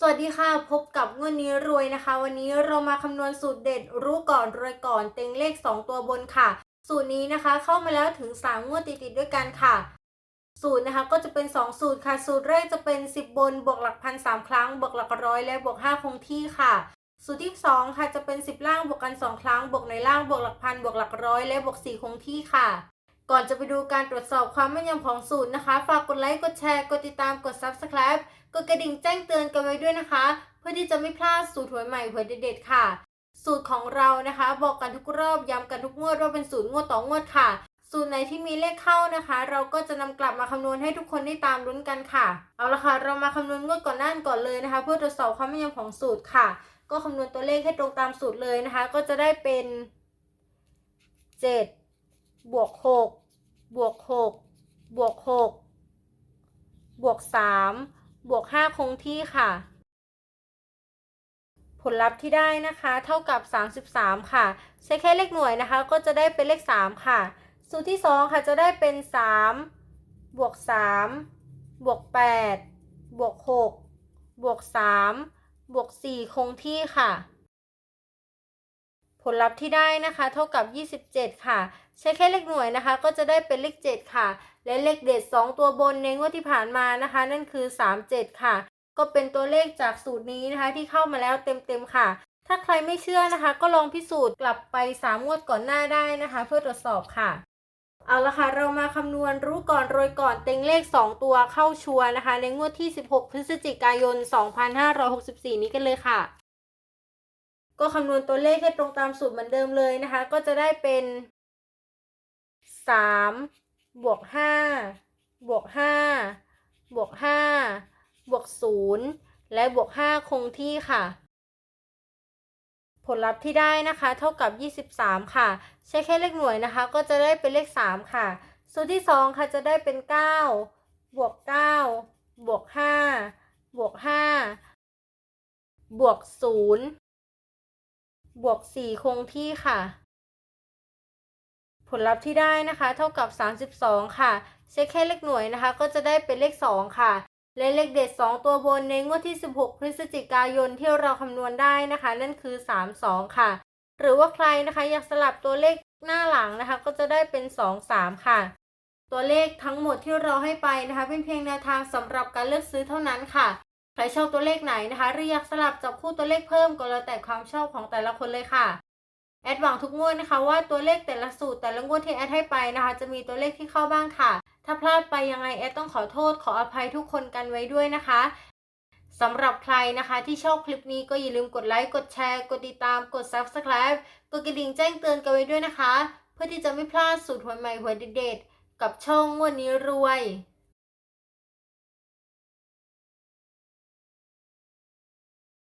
สวัสดีค่ะ พบกับเงินนี้รวยนะคะ วันนี้เรามาคำนวณสูตรเด็ดรู้ก่อนรวยก่อนเต็งเลข 2 ตัวบนค่ะ สูตรนี้นะคะเข้ามาแล้วถึง 3 งวดติดๆด้วยกันค่ะ สูตรนะคะก็จะเป็น 2 สูตรค่ะ สูตรแรกจะเป็น 10 บนบวกหลักพันสามครั้งบวกหลักร้อยและบวก5คงที่ค่ะ สูตรที่ 2 ค่ะจะเป็น 10 ล่างบวกกัน 2 ครั้งบวกในล่างบวกหลักพันบวกหลักร้อยและบวก4คงที่ค่ะ ก่อนจะไปดูการตรวจสอบความแม่นยำของสูตรนะคะ ฝากกดไลค์ กดแชร์ กดติดตาม กด Subscribe กดกระดิ่งแจ้งเตือนกันไว้ด้วยนะคะ เพื่อที่จะไม่พลาดสูตรหวยใหม่หวยเด็ดๆค่ะ สูตรของเรานะคะ บอกกันทุกรอบย้ำกันทุกงวดว่าเป็นสูตรงวดต่องวดค่ะ สูตรไหนที่มีเลขเข้านะคะ เราก็จะนำกลับมาคำนวณให้ทุกคนได้ตามลุ้นกันค่ะ เอาละค่ะ เรามาคำนวณงวดก่อนหน้าก่อนเลยนะคะ เพื่อตรวจสอบความแม่นยำของสูตรค่ะ ก็คำนวณตัวเลขให้ตรงตามสูตรเลยนะคะ ก็จะได้เป็น 7 บวก6บวก6บวก6บวก3บวก5คงที่ค่ะ ผลลัพธ์ที่ได้นะคะ เท่ากับ33ค่ะ ใช้แค่เลขหน่วยนะคะ ก็จะได้เป็นเลข3ค่ะ สูตรที่2ค่ะจะได้เป็น3บวก3บวก8บวก6บวก3บวก4คงที่ค่ะ ผลลัพธ์ที่ได้นะคะ เท่ากับ 27 ค่ะ ใช้แค่เลขหน่วยนะคะ ก็จะได้เป็นเลข 7 ค่ะ และเลขเด็ด 2 ตัวบนในงวดที่ผ่านมานะคะ นั่นคือ 37 ค่ะ ก็เป็นตัวเลขจากสูตรนี้นะคะที่เข้ามาแล้วเต็มๆค่ะ ถ้าใครไม่เชื่อนะคะ ก็ลองพิสูจน์กลับไป 3 งวดก่อนหน้าได้นะคะ เพื่อตรวจสอบค่ะ เอาละค่ะ เรามาคำนวณรู้ก่อนโรยก่อนเต็งเลข 2 ตัวเข้าชัวร์นะคะ ในงวดที่ 16 พฤศจิกายน 2564 นี้กันเลยค่ะ ก็คำนวณตัวเลขให้ตรงตามสูตรเหมือนเดิมเลยนะคะ ก็จะได้เป็น 3บวก5บวก5บวก5บวก0และบวก5คงที่ค่ะ ผลลัพธ์ที่ได้นะคะ เท่ากับ 23 ค่ะ ใช้แค่เลขหน่วยนะคะ ก็จะได้เป็นเลข 3 ค่ะ สูตรที่ 2 ค่ะจะได้เป็น 9 บวก 9 บวก 5 บวก 5 บวก 0 บวก 4 คงที่ค่ะ ผลลัพธ์ที่ได้นะคะ เท่ากับ 32 ค่ะใช้แค่เลขหน่วยนะคะ ก็จะได้เป็นเลข 2 ค่ะ และเลขเด็ด 2 ตัวบนในงวดที่ 16 พฤศจิกายนที่เราคำนวณได้นะคะ นั่นคือ 32 ค่ะ หรือว่าใครนะคะอยากสลับตัวเลขหน้าหลังนะคะ ก็จะได้เป็น 2 3 ค่ะ ตัวเลขทั้งหมดที่เราให้ไปนะคะ เป็นเพียงแนวทางสำหรับการเลือกซื้อเท่านั้นค่ะใครชอบตัวเลขไหนนะคะหรืออยากสลับจับคู่ตัวเลขเพิ่มก็แล้วแต่ความชอบของแต่ละคนเลยค่ะ แอดหวังทุกงวดนะคะว่าตัวเลขแต่ละสูตรแต่ละงวดที่แอดให้ไปนะคะ จะมีตัวเลขที่เข้าบ้างค่ะ ถ้าพลาดไปยังไงแอดต้องขอโทษขออภัยทุกคนกันไว้ด้วยนะคะสำหรับใครนะคะที่ชอบคลิปนี้ก็อย่าลืมกดไลค์กดแชร์ กดติดตามกด Subscribe กดกระดิ่งแจ้งเตือนกันไว้ด้วยนะคะ เพื่อที่จะไม่พลาดสูตรหวยใหม่หวยเด็ดๆกับช่องงวดนี้รวย